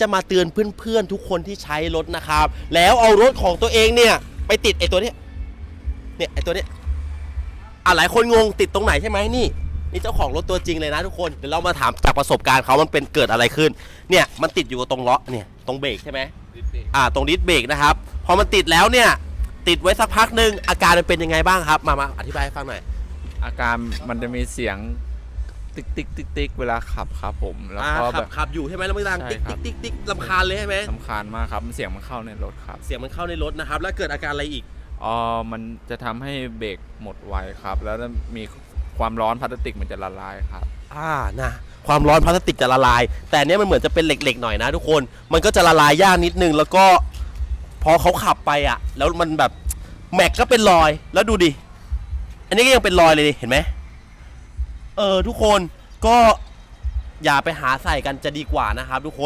จะมาเตือนเพื่อนๆทุกคนที่ใช้รถนะครับ แล้วเอารถของตัวเองเนี่ย ไปติดไอ้ตัวเนี้ยเนี่ยไอ้ตัวเนี้ยอะหลายคนงงติดตรงไหนใช่ไหมนี่นี่เจ้าของรถตัวจริงเลยนะทุกคนเดี๋ยวเรามาถามจากประสบการณ์เขามันเป็นเกิดอะไรขึ้น เนี่ยมันติดอยู่กับตรงล้อเนี่ยตรงเบรกใช่ไหมอ่าตรงดิสเบรกนะครับพอมันติดแล้วเนี่ยติดไว้สักพักหนึ่งอาการมันเป็นยังไงบ้างครับ มามาอธิบายให้ฟังหน่อยอาการมันจะมีเสียง ติ๊กติ๊กติ๊กติ๊กเวลาขับครับผมแล้วอ่าก็ขัแบบบ ขับอยู่ใช่ไหมแล้วมันดังใช่ติ๊กครัติ๊บ กติ๊กติ๊กลำคาญเลยใช่ไหมสำคัญมากครับเสียงมันเข้าในรถครับเสียงมันเข้าในรถนะครับ แล้วเกิดอาการอะไรอีกอ๋อมันจะทำให้เบรกหมดไวครับ แล้วมีความร้อนพลาสติกมันจะละลายครับ อ่านะความร้อนพลาสติกจะละลาย แต่อันเนี้ยมันเหมือนจะเป็นเหล็กๆหน่อยนะทุกคน มันก็จะละลายยากนิดนึง แล้วก็พอเขาขับไปอะ แล้วมันแบบแม็กก็เป็นรอยแล้วดูดิ อันนี้ก็ยังเป็นรอยเลยดิเห็นไหม เออทุกคนก็อย่าไปหาใส่กันจะดีกว่านะครับทุกคน